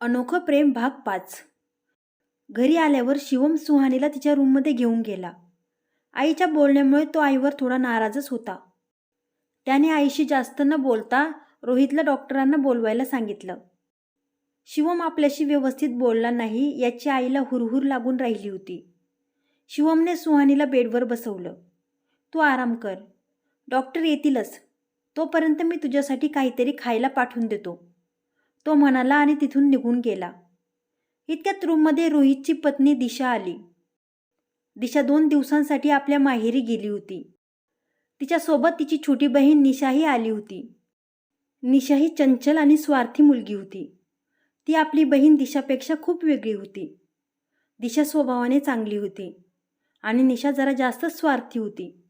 अनोखं प्रेम भाग पाच. घरी आल्यावर शिवम सुहानीला तिच्या रूममध्ये घेऊन गेला. आईच्या बोलण्यामुळे तो आईवर थोडा नाराजच होता. त्याने आईशी जास्त न बोलता रोहितला डॉक्टरांना बोलवायला सांगितलं. शिवम आपल्याशी व्यवस्थित बोलला नाही याची आईला हुरहुर लागून राहिली होती. शिवमने सुहानीला बेडवर बसवलं. तू आराम कर. डॉक्टर येतीलच. तोपर्यंत मी तुझ्यासाठी काहीतरी खायला पाठवून देतो. तो म्हणाला आणि तिथून निघून गेला. इतक्यात रूममध्ये रोहितची पत्नी दिशा आली. दिशा दोन दिवसांसाठी आपल्या माहेरी गेली होती. तिच्यासोबत तिची छोटी बहीण निशाही आली होती. निशा ही चंचल आणि स्वार्थी मुलगी होती. ती आपली बहीण दिशापेक्षा खूप वेगळी होती. दिशा स्वभावाने चांगली होती आणि निशा जरा जास्त स्वार्थी होती.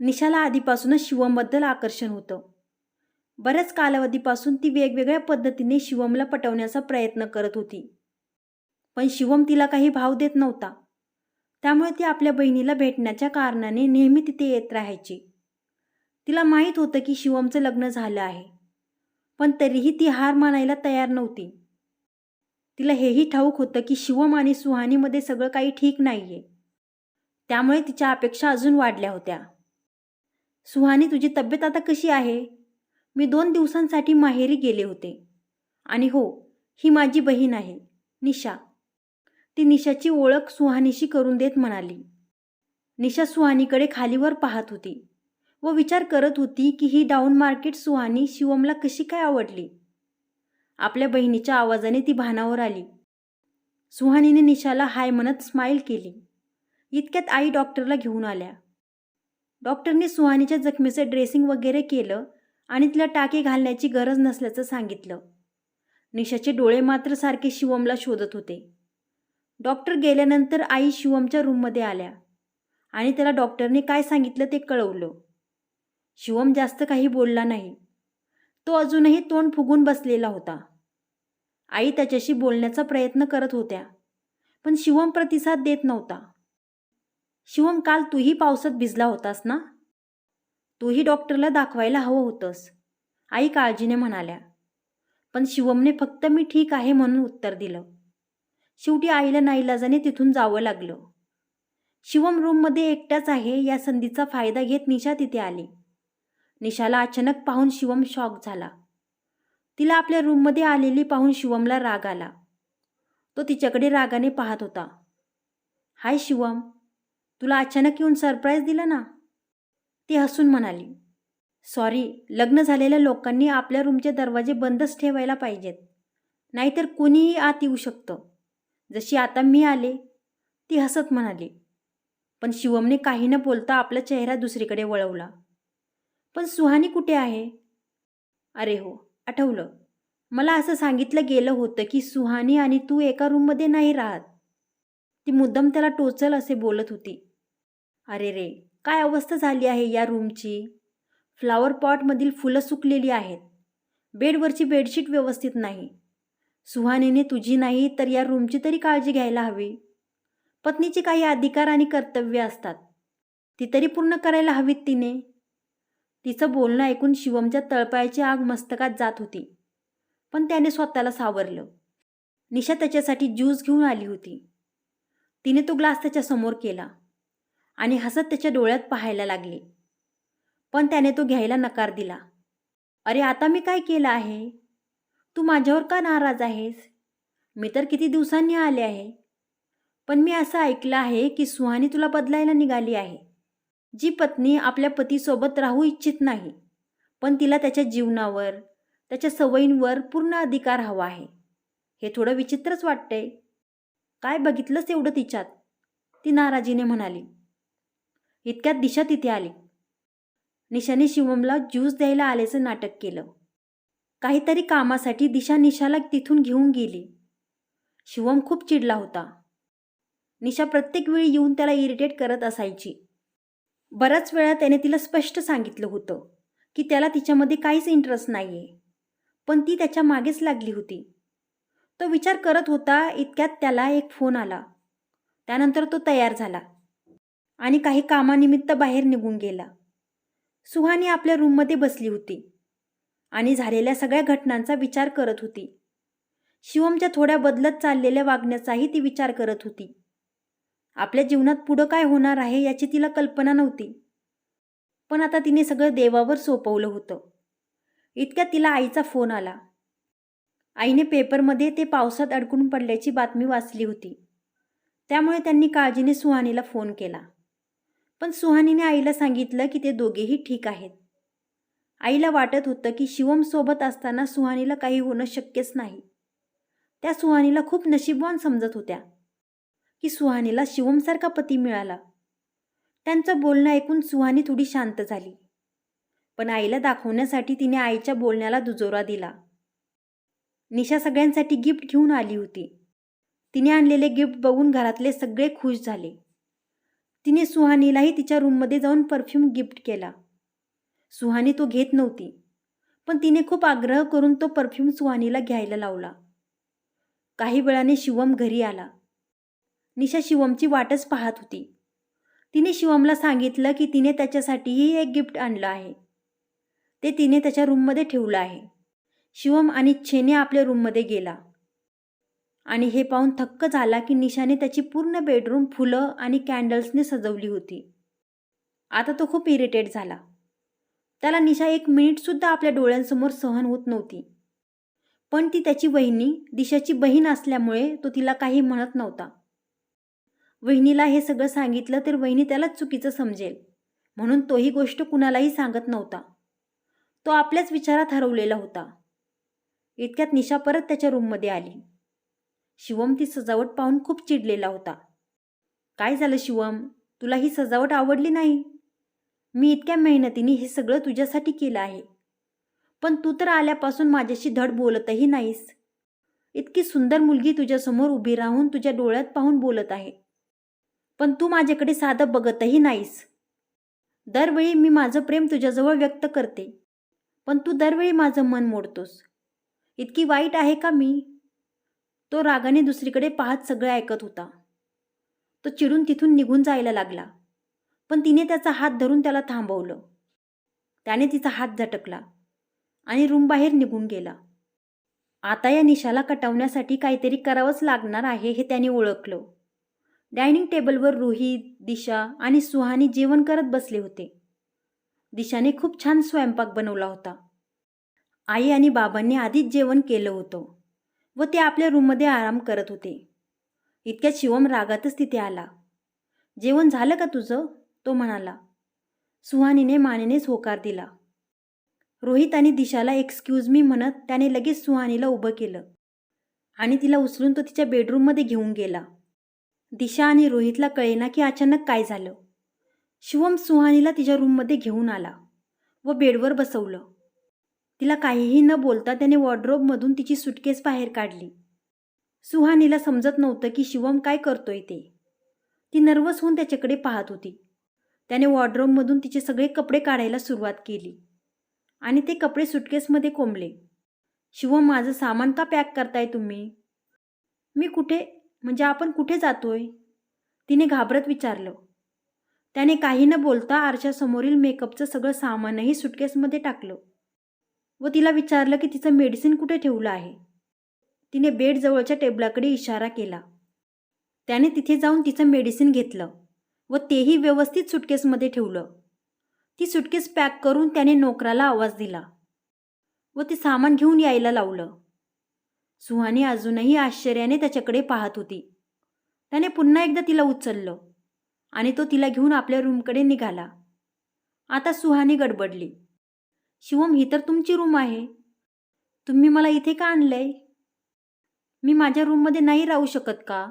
निशाला आधीपासूनच शिवमबद्दल आकर्षण होतं. बऱ्याच कालावधीपासून ती वेगवेगळ्या पद्धतीने शिवमला पटवण्याचा प्रयत्न करत होती. पण शिवम तिला काही भाव देत नव्हता. त्यामुळे ती आपल्या बहिणीला भेटण्याच्या कारणाने नेहमी तिथे येत राहायची. तिला माहीत होतं की शिवमचं लग्न झालं आहे. पण तरीही ती हार मानायला तयार नव्हती. तिला हेही ठाऊक होतं की शिवम आणि सुहानीमध्ये सगळं काही ठीक नाही आहे त्यामुळे तिच्या अपेक्षा अजून वाढल्या होत्या. सुहानी तुझी तब्येत आता कशी आहे? मी दोन दिवसांसाठी माहेरी गेले होते. आणि हो ही माझी बहीण आहे निशा. ती निशाची ओळख सुहानीशी करून देत म्हणाली. निशा सुहानीकडे खालीवर पाहत होती व विचार करत होती की ही डाऊन मार्केट सुहानी शिवमला कशी काय आवडली. आपल्या बहिणीच्या आवाजाने ती भानावर आली. सुहानीने निशाला हाय म्हणत स्माईल केली. इतक्यात आई डॉक्टरला घेऊन आल्या. डॉक्टरने सुहानीच्या जखमेचे ड्रेसिंग वगैरे केलं आणि तिला टाके घालण्याची गरज नसल्याचं सांगितलं. निशाचे डोळे मात्र सारखे शिवमला शोधत होते. डॉक्टर गेल्यानंतर आई शिवमच्या रूममध्ये आल्या. आणि त्याला डॉक्टरने काय सांगितलं ते कळवलं. शिवम जास्त काही बोलला नाही. तो अजूनही तोंड फुगून बसलेला होता. आई त्याच्याशी बोलण्याचा प्रयत्न करत होत्या. पण शिवम प्रतिसाद देत नव्हता. शिवम काल तूही पावसात भिजला होतास ना? तूही डॉक्टरला दाखवायला हवं होतंस. आई काळजीने म्हणाल्या. पण शिवमने फक्त मी ठीक आहे म्हणून उत्तर दिलं. शेवटी आईला नाईलाजाने तिथून जावं लागलं. शिवम रूममध्ये एकटाच आहे या संधीचा फायदा घेत निशा तिथे आली. निशाला अचानक पाहून शिवम शॉक झाला. तिला आपल्या रूममध्ये आलेली पाहून शिवमला राग आला. तो तिच्याकडे रागाने पाहत होता. हाय शिवम तुला अचानक येऊन सरप्राईज दिला ना? ती हसून म्हणाली सॉरी लग्न झालेल्या लोकांनी आपल्या रूमचे दरवाजे बंदच ठेवायला पाहिजेत. नाहीतर कुणीही आत येऊ शकतं. जशी आता मी आले. ती हसत म्हणाली पण शिवमने काही न बोलता आपला चेहरा दुसरीकडे वळवला. पण सुहानी कुठे आहे? अरे हो आठवलं. मला असं सांगितलं गेलं होतं की सुहानी आणि तू एका रूममध्ये नाही राहत. ती मुद्दाम त्याला टोचल असे बोलत होती. अरे रे काय अवस्था झाली आहे या रूमची? फ्लावर पॉटमधील फुलं सुकलेली आहेत. बेडवरची बेडशीट व्यवस्थित नाही. सुहानीने तुझी नाही तर या रूमची तरी काळजी घ्यायला हवी. पत्नीचे काही अधिकार आणि कर्तव्य असतात. ती तरी पूर्ण करायला हवीत तिने. तिचं बोलणं ऐकून शिवमच्या तळपायाची आग मस्तकात जात होती. पण त्याने स्वतःला सावरलं. निशा त्याच्यासाठी ज्यूस घेऊन आली होती. तिने तो ग्लास त्याच्यासमोर केला. आणि हसत त्याच्या डोळ्यात पाहायला लागले. पण त्याने तो घ्यायला नकार दिला. अरे आता मी काय केलं आहे? तू माझ्यावर का नाराज आहेस? मी तर किती दिवसांनी आले आहे. पण मी असं ऐकलं आहे की सुहानी तुला बदलायला निघाली आहे. जी पत्नी आपल्या पतीसोबत राहू इच्छित नाही पण तिला त्याच्या जीवनावर त्याच्या सवयींवर पूर्ण अधिकार हवा आहे. हे थोडं विचित्रच वाटतंय. काय बघितलंच एवढं तिच्यात? ती नाराजीने म्हणाली. इतक्यात दिशा तिथे आली. निशाने शिवमला ज्यूस द्यायला आल्याचं नाटक केलं. काहीतरी कामासाठी दिशा निशाला तिथून घेऊन गेली. शिवम खूप चिडला होता. निशा प्रत्येक वेळी येऊन त्याला इरिटेट करत असायची. बऱ्याच वेळा त्याने तिला स्पष्ट सांगितलं होतं की त्याला तिच्यामध्ये काहीच इंटरेस्ट नाही आहे पण ती त्याच्या मागेच लागली होती. तो विचार करत होता इतक्यात त्याला एक फोन आला. त्यानंतर तो तयार झाला. आणि काही कामानिमित्त बाहेर निघून गेला. सुहानी आपल्या रूममध्ये बसली होती आणि झालेल्या सगळ्या घटनांचा विचार करत होती. शिवमच्या थोड्या बदलत चाललेल्या वागण्याचाही ती विचार करत होती. आपल्या जीवनात पुढं काय होणार आहे याची तिला कल्पना नव्हती. पण आता तिने सगळं देवावर सोपवलं होतं. इतक्यात तिला आईचा फोन आला. आईने पेपरमध्ये ते पावसात अडकून पडल्याची बातमी वाचली होती. त्यामुळे त्यांनी काळजीने सुहानीला फोन केला. पण सुहानीने आईला सांगितलं की ते दोघेही ठीक आहेत. आईला वाटत होतं की शिवम सोबत असताना सुहानीला काही होणं शक्यच नाही. त्या सुहानीला खूप नशीबवान समजत होत्या की सुहानीला शिवमसारखा पती मिळाला. त्यांचं बोलणं ऐकून सुहानी थोडी शांत झाली. पण आईला दाखवण्यासाठी तिने आईच्या बोलण्याला दुजोरा दिला. निशा सगळ्यांसाठी गिफ्ट घेऊन आली होती. तिने आणलेले गिफ्ट बघून घरातले सगळे खुश झाले. तिने सुहानीलाही तिच्या रूममध्ये जाऊन परफ्यूम गिफ्ट केला. सुहानी तो घेत नव्हती पण तिने खूप आग्रह करून तो परफ्यूम सुहानीला घ्यायला लावला. काही वेळाने शिवम घरी आला. निशा शिवमची वाटच पाहत होती. तिने शिवमला सांगितलं की तिने त्याच्यासाठीही एक गिफ्ट आणलं आहे. ते तिने त्याच्या रूममध्ये ठेवलं आहे. शिवम अनिच्छेने आपल्या रूममध्ये गेला. आणि हे पाहून थक्क झाला की निशाने त्याची पूर्ण बेडरूम फुलं आणि कॅन्डल्सने सजवली होती. आता तो खूप इरिटेट झाला. त्याला निशा एक मिनिटसुद्धा आपल्या डोळ्यांसमोर सहन होत नव्हती. पण ती त्याची वहिनी दिशाची बहीण असल्यामुळे तो तिला काही म्हणत नव्हता. वहिनीला हे सगळं सांगितलं तर वहिनी त्यालाच चुकीचं समजेल. म्हणून तोही गोष्ट कुणालाही सांगत नव्हता. तो आपल्याच विचारात हरवलेला होता. इतक्यात निशा परत त्याच्या रूममध्ये आली. शिवम ती सजावट पाहून खूप चिडलेला होता. काय झालं शिवम? तुला ही सजावट आवडली नाही? मी इतक्या मेहनतीने हे सगळं तुझ्यासाठी केलं आहे. पण तू तर आल्यापासून माझ्याशी धड बोलतही नाहीस. इतकी सुंदर मुलगी तुझ्यासमोर उभी राहून तुझ्या डोळ्यात पाहून बोलत आहे. पण तू माझ्याकडे साधं बघतही नाहीस. दरवेळी मी माझं प्रेम तुझ्याजवळ व्यक्त करते. पण तू दरवेळी माझं मन मोडतोस. इतकी वाईट आहे का मी? तो रागाने दुसरीकडे पाहत सगळे ऐकत होता. तो चिडून तिथून निघून जायला लागला. पण तिने त्याचा हात धरून त्याला थांबवलं. त्याने तिचा हात झटकला आणि रूमबाहेर निघून गेला. आता या निशाला कटवण्यासाठी काहीतरी करावंच लागणार आहे हे त्याने ओळखलं. डायनिंग टेबलवर रोहित दिशा आणि सुहानी जेवण करत बसले होते. दिशाने खूप छान स्वयंपाक बनवला होता. आई आणि बाबांनी आधीच जेवण केलं होतं. व ते आपल्या रूममध्ये आराम करत होते. इतक्यात शिवम रागातच तिथे आला. जेवण झालं का तुझं? तो म्हणाला. सुहानीने मानेनेच होकार दिला. रोहित आणि दिशाला एक्सक्यूज मी म्हणत त्याने लगेच सुहानीला उभं केलं. आणि तिला उचलून तो तिच्या बेडरूममध्ये घेऊन गेला. दिशा आणि रोहितला कळेना की अचानक काय झालं. शिवम सुहानीला तिच्या रूममध्ये घेऊन आला व बेडवर बसवलं. तिला काहीही न बोलता त्याने वॉर्ड्रोबमधून तिची सुटकेस बाहेर काढली. सुहानीला समजत नव्हतं की शिवम काय करतोय ते. ती नर्वस होऊन त्याच्याकडे पाहत होती. त्याने वॉर्ड्रोबमधून तिचे सगळे कपडे काढायला सुरुवात केली. आणि ते कपडे सुटकेसमध्ये कोंबले. शिवम माझं सामान का पॅक करताय तुम्ही? मी कुठे म्हणजे आपण कुठे जातोय? तिने घाबरत विचारलं. त्याने काही न बोलता आरशासमोरील मेकअपचं सगळं सामानही सुटकेसमध्ये टाकलं. व तिला विचारलं की तिचं मेडिसिन कुठे ठेवलं आहे? तिने बेडजवळच्या टेबलाकडे इशारा केला. त्याने तिथे जाऊन तिचं मेडिसिन घेतलं व तेही व्यवस्थित सुटकेसमध्ये ठेवलं. ती सुटकेस पॅक करून त्याने नोकराला आवाज दिला व ते सामान घेऊन यायला लावलं. सुहानी अजूनही आश्चर्याने त्याच्याकडे पाहत होती. त्याने पुन्हा एकदा तिला उचललं आणि तो तिला घेऊन आपल्या रूमकडे निघाला. आता सुहानी गडबडली. शिवम ही तर तुमची रूम आहे. तुम्ही मला इथे का आणलंय? मी माझ्या रूममध्ये नाही राहू शकत का?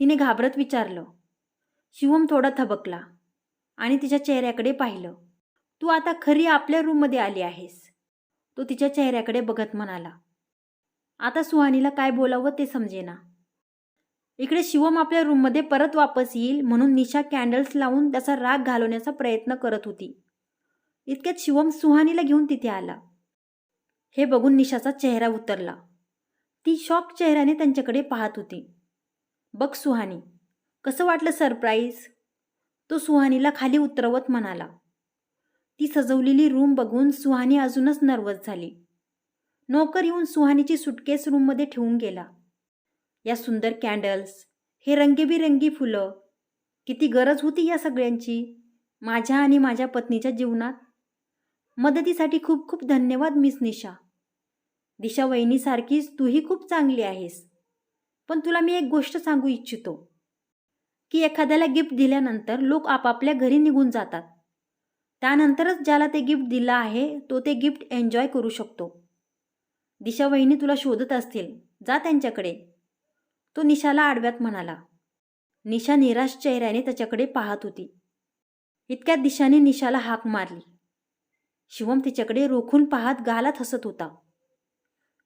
तिने घाबरत विचारलं. शिवम थोडा थबकला आणि तिच्या चेहऱ्याकडे पाहिलं. तू आता खरी आपल्या रूममध्ये आली आहेस. तो तिच्या चेहऱ्याकडे बघत म्हणाला. आता सुहानीला काय बोलावं ते समजेना. इकडे शिवम आपल्या रूममध्ये परत वापस येईल म्हणून निशा कॅन्डल्स लावून त्याचा राग घालवण्याचा प्रयत्न करत होती. इतक्यात शिवम सुहानीला घेऊन तिथे आला. हे बघून निशाचा चेहरा उतरला. ती शॉक चेहऱ्याने त्यांच्याकडे पाहत होती. बघ सुहानी कसं वाटलं सरप्राईज? तो सुहानीला खाली उतरवत म्हणाला. ती सजवलेली रूम बघून सुहानी अजूनच नर्वस झाली. नोकर येऊन सुहानीची सुटकेस रूममध्ये ठेवून गेला. या सुंदर कॅन्डल्स हे रंगीबिरंगी फुलं किती गरज होती या सगळ्यांची माझ्या आणि माझ्या पत्नीच्या जीवनात? मदतीसाठी खूप खूप धन्यवाद मिस निशा. दिशा वहिनीसारखीच तूही खूप चांगली आहेस. पण तुला मी एक गोष्ट सांगू इच्छितो. की एखाद्याला गिफ्ट दिल्यानंतर लोक आपापल्या घरी निघून जातात. त्यानंतरच ज्याला ते गिफ्ट दिलं आहे तो ते गिफ्ट एन्जॉय करू शकतो. दिशा वहिनी तुला शोधत असतील जा त्यांच्याकडे. तो निशाला आडव्यात म्हणाला. निशा निराश चेहऱ्याने त्याच्याकडे पाहत होती. इतक्यात दिशाने निशाला हाक मारली. शिवम तिच्याकडे रोखून पाहत गालात हसत होता.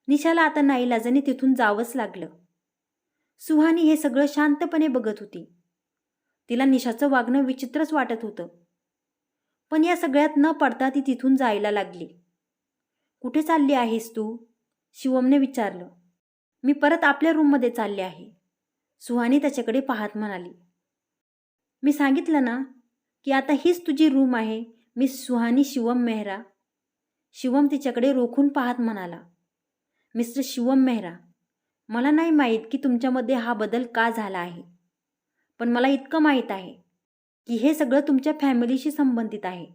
निशाला आता नाईलाजाने तिथून जावंच लागलं. सुहानी हे सगळं शांतपणे बघत होती. तिला निशाचं वागणं विचित्रच वाटत होतं. पण या सगळ्यात न पडता ती तिथून जायला लागली. कुठे चालली आहेस तू? शिवमने विचारलं. मी परत आपल्या रूममध्ये चालले आहे. सुहानी त्याच्याकडे पाहत म्हणाली. मी सांगितलं ना की आता हीच तुझी रूम आहे. मी सुहानी शिवम मेहरा. शिवम तिच्याकडे रोखून पाहत म्हणाला मिस्टर शिवम मेहरा मला नाही माहीत की तुमच्यामध्ये हा बदल का झाला आहे पण मला इतकं माहीत आहे की हे सगळं तुमच्या फॅमिलीशी संबंधित आहे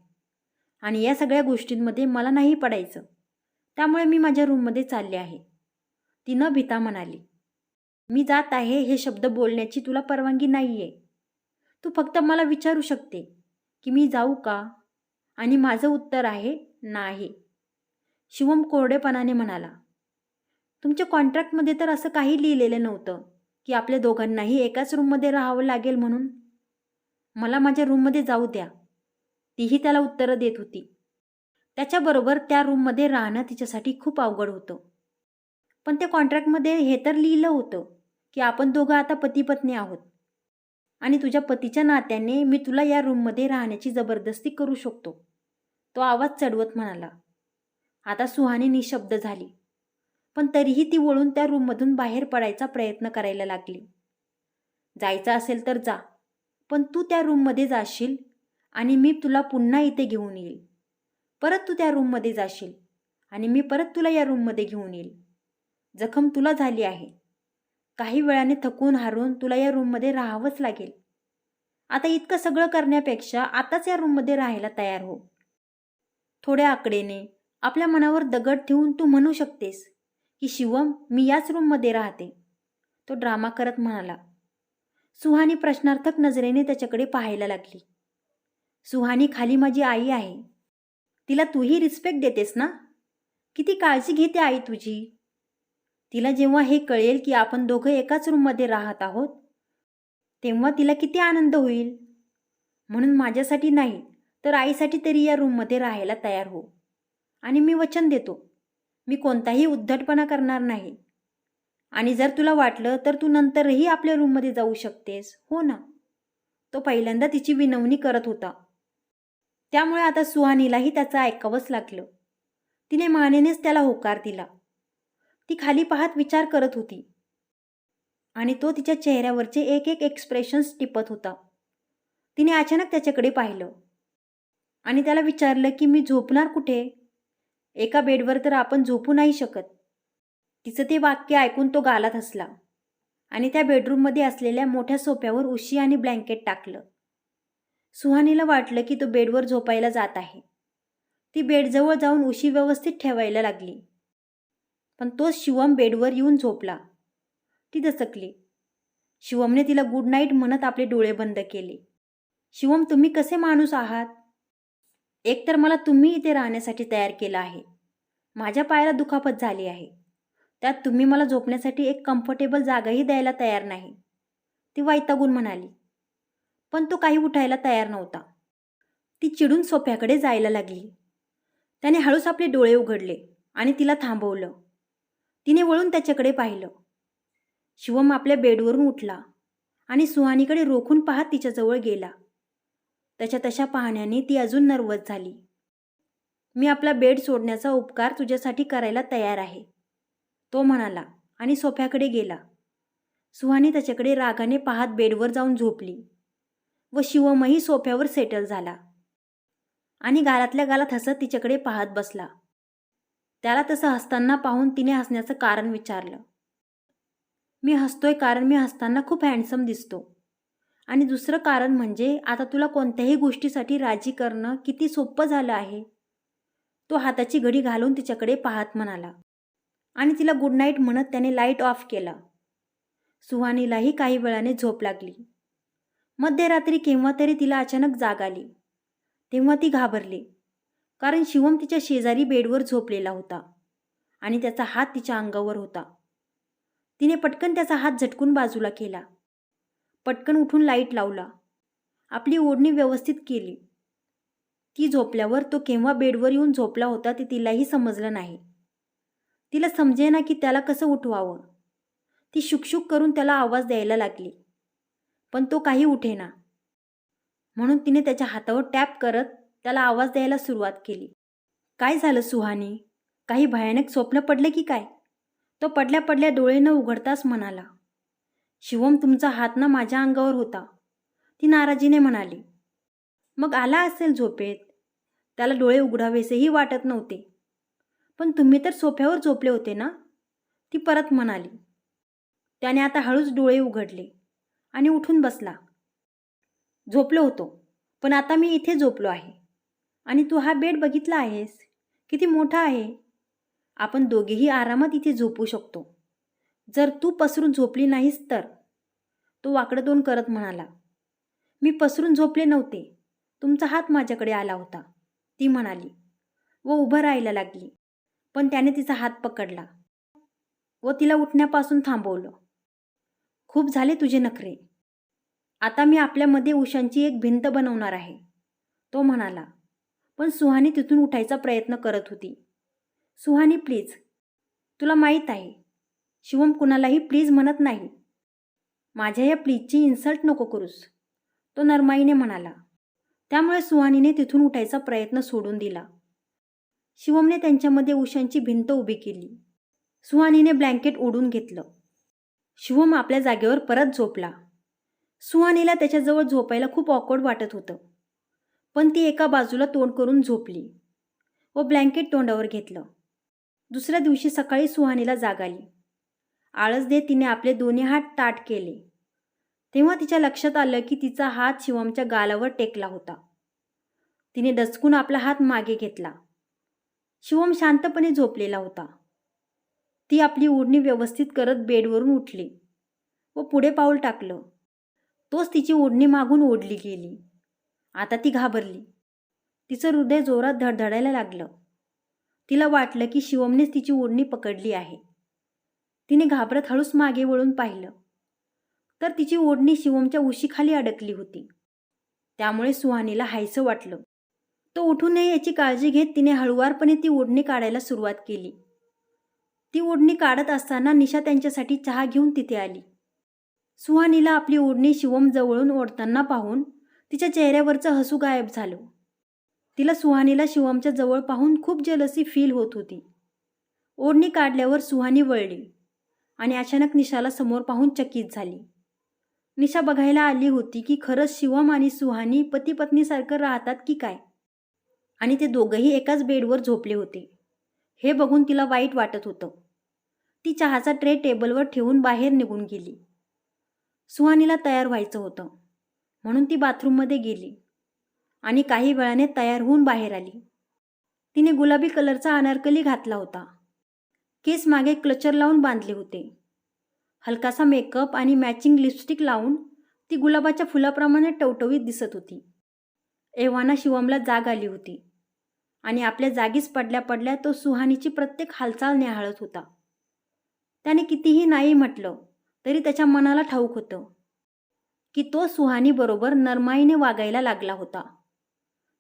आणि या सगळ्या गोष्टींमध्ये मला नाही पडायचं. त्यामुळे मी माझ्या रूममध्ये चालले आहे. ती न भीता म्हणाली मी जात आहे हे शब्द बोलण्याची तुला परवानगी नाही आहे तू फक्त मला विचारू शकते की मी जाऊ का? आणि माझं उत्तर आहे नाही. शिवम कोरडेपणाने म्हणाला तुमच्या कॉन्ट्रॅक्टमध्ये तर असं काही लिहिलेलं नव्हतं की आपल्या दोघांनाही एकाच रूममध्ये राहावं लागेल म्हणून. मला माझ्या रूममध्ये जाऊ द्या. तीही त्याला उत्तरं देत होती. त्याच्याबरोबर त्या रूममध्ये राहणं तिच्यासाठी खूप अवघड होतं. पण त्या कॉन्ट्रॅक्टमध्ये हे तर लिहिलं होतं की आपण दोघं आता पती पत्नी आहोत. आणि तुझ्या पतीच्या नात्याने मी तुला या रूममध्ये राहण्याची जबरदस्ती करू शकतो. तो आवाज चढवत म्हणाला आता सुहानी निशब्द झाली. पण तरीही ती वळून त्या रूममधून बाहेर पडायचा प्रयत्न करायला लागली. जायचं असेल तर जा पण तू त्या रूममध्ये जाशील आणि मी तुला पुन्हा इथे घेऊन येईल. परत तू त्या रूममध्ये जाशील आणि मी परत तुला या रूममध्ये घेऊन येईल. जखम तुला झाली आहे. काही वेळाने थकून हारून तुला या रूममध्ये राहावंच लागेल. आता इतकं सगळं करण्यापेक्षा आताच या रूममध्ये राहायला तयार हो. थोड्या आकडेने आपल्या मनावर दगड ठेवून तू म्हणू शकतेस की शिवम मी याच रूममध्ये राहते. तो ड्रामा करत म्हणाला. सुहानी प्रश्नार्थक नजरेने त्याच्याकडे पाहायला लागली. सुहानी खाली माझी आई आहे. तिला तूही रिस्पेक्ट देतेस ना? किती काळजी घेते आई तुझी? तिला जेव्हा हे कळेल की आपण दोघं एकाच रूममध्ये राहत आहोत तेव्हा तिला किती आनंद होईल? म्हणून माझ्यासाठी नाही तर आईसाठी तरी या रूममध्ये राहायला तयार हो. आणि मी वचन देतो. मी कोणताही उद्धटपणा करणार नाही. आणि जर तुला वाटलं तर तू नंतरही आपल्या रूममध्ये जाऊ शकतेस हो ना? तो पहिल्यांदा तिची विनवणी करत होता. त्यामुळे आता सुहानीलाही त्याचं ऐकावंच लागलं. तिने मानेनेच त्याला होकार दिला. ती खाली पाहत विचार करत होती. आणि तो तिच्या चेहऱ्यावरचे एक एक एक्सप्रेशन्स टिपत होता. तिने अचानक त्याच्याकडे पाहिलं. आणि त्याला विचारलं की मी झोपणार कुठे? एका बेडवर तर आपण झोपू नाही शकत. तिचं ते वाक्य ऐकून तो गालात हसला आणि त्या बेडरूममध्ये असलेल्या मोठ्या सोफ्यावर उशी आणि ब्लँकेट टाकलं. सुहानीला वाटलं की तो बेडवर झोपायला जात आहे. ती बेडजवळ जाऊन उशी व्यवस्थित ठेवायला लागली. पण तोच शिवम बेडवर येऊन झोपला. ती दचकली. शिवमने तिला गुड नाईट म्हणत आपले डोळे बंद केले. शिवम तुम्ही कसे माणूस आहात? एकतर मला तुम्ही इथे राहण्यासाठी तयार केलं आहे. माझ्या पायाला दुखापत झाली आहे. त्यात तुम्ही मला झोपण्यासाठी एक कम्फर्टेबल जागाही द्यायला तयार नाही. ती वैतागून म्हणाली. पण तो काही उठायला तयार नव्हता. ती चिडून सोफ्याकडे जायला लागली. त्याने हळूच आपले डोळे उघडले आणि तिला थांबवलं. तिने वळून त्याच्याकडे पाहिलं. शिवम आपल्या बेडवरून उठला आणि सुहानीकडे रोखून पाहत तिच्याजवळ गेला. त्याच्या तशा पाहण्याने ती अजून नर्वस झाली. मी आपला बेड सोडण्याचा उपकार तुझ्यासाठी करायला तयार आहे तो म्हणाला आणि सोफ्याकडे गेला. सुहानी त्याच्याकडे रागाने पाहत बेडवर जाऊन झोपली व शिवमही सोफ्यावर सेटल झाला आणि गालातल्या गालात हसत तिच्याकडे पाहत बसला. त्याला तसं हसताना पाहून तिने हसण्याचं कारण विचारलं. मी हसतोय कारण मी हसताना खूप हँडसम दिसतो. आणि दुसरं कारण म्हणजे आता तुला कोणत्याही गोष्टीसाठी राजी करणं किती सोपं झालं आहे. तो हाताची घडी घालून तिच्याकडे पाहत म्हणाला. आणि तिला गुड नाईट म्हणत त्याने लाइट ऑफ केला. सुहानीलाही काही वेळाने झोप लागली. मध्यरात्री केव्हा तरी तिला अचानक जाग आली. तेव्हा ती घाबरली. कारण शिवम तिच्या शेजारी बेडवर झोपलेला होता. आणि त्याचा हात तिच्या अंगावर होता. तिने पटकन त्याचा हात झटकून बाजूला केला. पटकन उठून लाइट लावला. आपली ओढणी व्यवस्थित केली. ती झोपल्यावर तो केव्हा बेडवर येऊन झोपला होता ते तिलाही समजलं नाही. तिला समजेना की त्याला कसं उठवावं. ती शुकशुक करून त्याला आवाज द्यायला लागली. पण तो काही उठेना. म्हणून तिने त्याच्या हातावर टॅप करत त्याला आवाज द्यायला सुरुवात केली. काय झालं सुहानी? काही भयानक स्वप्न पडले की काय? तो पडल्या पडल्या डोळे न उघडताच म्हणाला. शिवम तुमचा हात ना माझ्या अंगावर होता. ती नाराजीने म्हणाली मग आला असेल झोपेत? त्याला डोळे उघडावेसेही वाटत नव्हते. पण तुम्ही तर सोफ्यावर झोपले होते ना? ती परत म्हणाली त्याने आता हळूच डोळे उघडले आणि उठून बसला. झोपलो होतो पण आता मी इथे झोपलो आहे. आणि तू हा बेड बघितला आहेस? किती मोठा आहे? आपण दोघेही आरामात इथे झोपू शकतो. जर तू पसरून झोपली नाहीस तर? तो वाकडं दोन करत म्हणाला मी पसरून झोपले नव्हते. तुमचा हात माझ्याकडे आला होता. ती म्हणाली व उभं राहायला लागली. पण त्याने तिचा हात पकडला व तिला उठण्यापासून थांबवलं. खूप झाले तुझे नखरे. आता मी आपल्यामध्ये उशांची एक भिंत बनवणार आहे. तो म्हणाला पण सुहानी तिथून उठायचा प्रयत्न करत होती. सुहानी प्लीज. तुला माहीत आहे शिवम कुणालाही प्लीज म्हणत नाही. माझ्या या प्लीजची इन्सल्ट नको करूस तो नरमाईने म्हणाला. त्यामुळे सुहानीने तिथून उठायचा प्रयत्न सोडून दिला. शिवमने त्यांच्यामध्ये उशांची भिंत उभी केली. सुहानीने ब्लँकेट ओढून घेतलं. शिवम आपल्या जागेवर परत झोपला. सुहानीला त्याच्याजवळ झोपायला खूप ऑकवर्ड वाटत होतं. पण ती एका बाजूला तोंड करून झोपली व ब्लँकेट तोंडावर घेतलं. दुसऱ्या दिवशी सकाळी सुहानीला जाग आली. आळस देत तिने आपले दोन्ही हात ताट केले. तेव्हा तिच्या लक्षात आलं की तिचा हात शिवमच्या गालावर टेकला होता. तिने डचकून आपला हात मागे घेतला. शिवम शांतपणे झोपलेला होता. ती आपली ओढणी व्यवस्थित करत बेडवरून उठली व पुढे पाऊल टाकलं. तोच तिची ओढणी मागून ओढली गेली. आता ती घाबरली. तिचं हृदय जोरात धडधडायला लागलं. तिला वाटलं की शिवमनेच तिची ओढणी पकडली आहे. तिने घाबरत हळूच मागे वळून पाहिलं. तर तिची ओढणी शिवमच्या उशीखाली अडकली होती. त्यामुळे सुहानीला हायसं वाटलं. तो उठू नये याची काळजी घेत तिने हळुवारपणे ती ओढणी काढायला सुरुवात केली. ती ओढणी काढत असताना निशा त्यांच्यासाठी चहा घेऊन तिथे आली. सुहानीला आपली ओढणी शिवम जवळून ओढताना पाहून तिच्या चेहऱ्यावरचं हसू गायब झालं. तिला सुहानीला शिवमच्या जवळ पाहून खूप जलसी फील होत होती. ओढणी काढल्यावर सुहानी वळली. आणि अचानक निशाला समोर पाहून चकित झाली. निशा बघायला आली होती की खरंच शिवम आणि सुहानी पती पत्नीसारखं राहतात की काय? आणि ते दोघंही एकाच बेडवर झोपले होते. हे बघून तिला वाईट वाटत होतं. ती चहाचा ट्रे टेबलवर ठेवून बाहेर निघून गेली. सुहानीला तयार व्हायचं होतं. म्हणून ती बाथरूममध्ये गेली. आणि काही वेळाने तयार होऊन बाहेर आली. तिने गुलाबी कलरचा अनारकली घातला होता. केस मागे क्लचर लावून बांधले होते. हलकासा मेकअप आणि मॅचिंग लिपस्टिक लावून ती गुलाबाच्या फुलाप्रमाणे टवटवीत दिसत होती. एव्हाना शिवमला जाग आली होती आणि आपल्या जागीच पडल्या पडल्या तो सुहानीची प्रत्येक हालचाल निहाळत होता. त्याने कितीही नाही म्हटलं तरी त्याच्या मनाला ठाऊक होतं की तो सुहानीबरोबर नरमाईने वागायला लागला होता.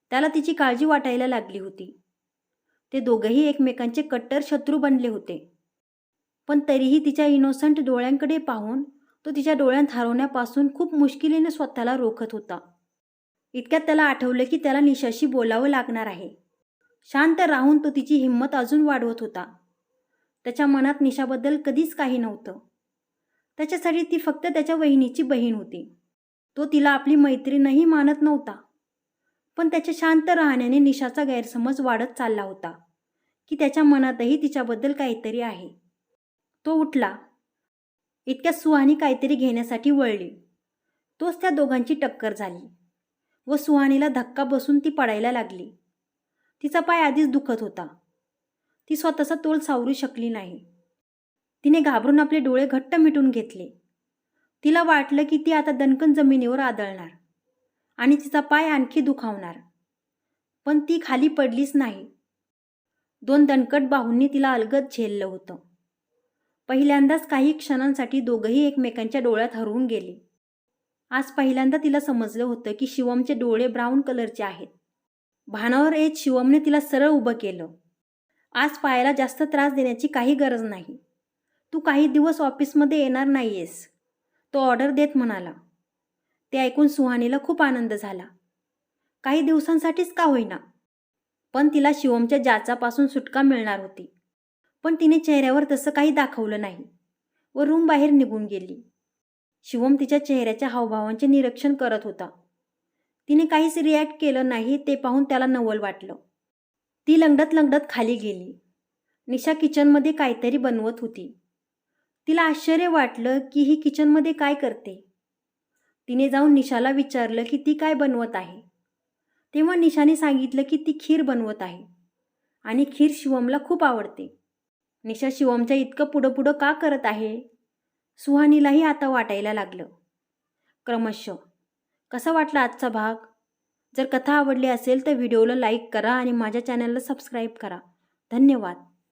त्याला तिची काळजी वाटायला लागली होती. ते दोघंही एकमेकांचे कट्टर शत्रू बनले होते. पण तरीही तिच्या इनोसंट डोळ्यांकडे पाहून तो तिच्या डोळ्यांत हरवण्यापासून खूप मुश्किलीने स्वतःला रोखत होता. इतक्यात त्याला आठवलं की त्याला निशाशी बोलावं लागणार आहे. शांत राहून तो तिची हिंमत अजून वाढवत होता. त्याच्या मनात निशाबद्दल कधीच काही नव्हतं. त्याच्यासाठी ती फक्त त्याच्या वहिनीची बहीण होती. तो तिला आपली मैत्रीणही मानत नव्हता. पण त्याच्या शांत राहण्याने निशाचा गैरसमज वाढत चालला होता की त्याच्या मनातही तिच्याबद्दल काहीतरी आहे. तो उठला. इतक्या सुहानी काहीतरी घेण्यासाठी वळली. तोच त्या दोघांची टक्कर झाली व सुहानीला धक्का बसून ती पडायला लागली. तिचा पाय आधीच दुखत होता. ती स्वतःचा तोल सावरू शकली नाही. तिने घाबरून आपले डोळे घट्ट मिटून घेतले. तिला वाटलं की ती आता दणकन जमिनीवर आदळणार. आणि तिचा पाय आणखी दुखावणार. पण ती खाली पडलीच नाही. दोन दणकट बाहूंनी तिला अलगद झेललं होतं. पहिल्यांदाच काही क्षणांसाठी दोघंही एकमेकांच्या डोळ्यात हरवून गेले. आज पहिल्यांदा तिला समजलं होतं की शिवमचे डोळे ब्राऊन कलरचे आहेत. भानावर येत शिवमने तिला सरळ उभं केलं. आज पायाला जास्त त्रास देण्याची काही गरज नाही. तू काही दिवस ऑफिसमध्ये येणार नाही आहेस तो ऑर्डर देत म्हणाला. ते ऐकून सुहानीला खूप आनंद झाला. काही दिवसांसाठीच का होईना. पण तिला शिवमच्या जाचापासून सुटका मिळणार होती. पण तिने चेहऱ्यावर तसं काही दाखवलं नाही व रूम बाहेर निघून गेली. शिवम तिच्या चेहऱ्याच्या हावभावांचे निरीक्षण करत होता. तिने काहीच रिॲक्ट केलं नाही ते पाहून त्याला नवल वाटलं. ती लंगडत लंगडत खाली गेली. निशा किचनमध्ये काहीतरी बनवत होती. तिला आश्चर्य वाटलं की ही किचनमध्ये काय करते? तिने जाऊन निशाला विचारलं की ती काय बनवत आहे? तेव्हा निशाने सांगितलं की ती खीर बनवत आहे. आणि खीर शिवमला खूप आवडते. निशा शिवमच्या इतकं पुढं पुढं का करत आहे? सुहानीलाही आता वाटायला लागलं. क्रमशः कसा वाटला आजचा भाग? जर कथा आवडली असेल तर व्हिडिओला लाईक करा आणि माझ्या चॅनलला सबस्क्राईब करा. धन्यवाद.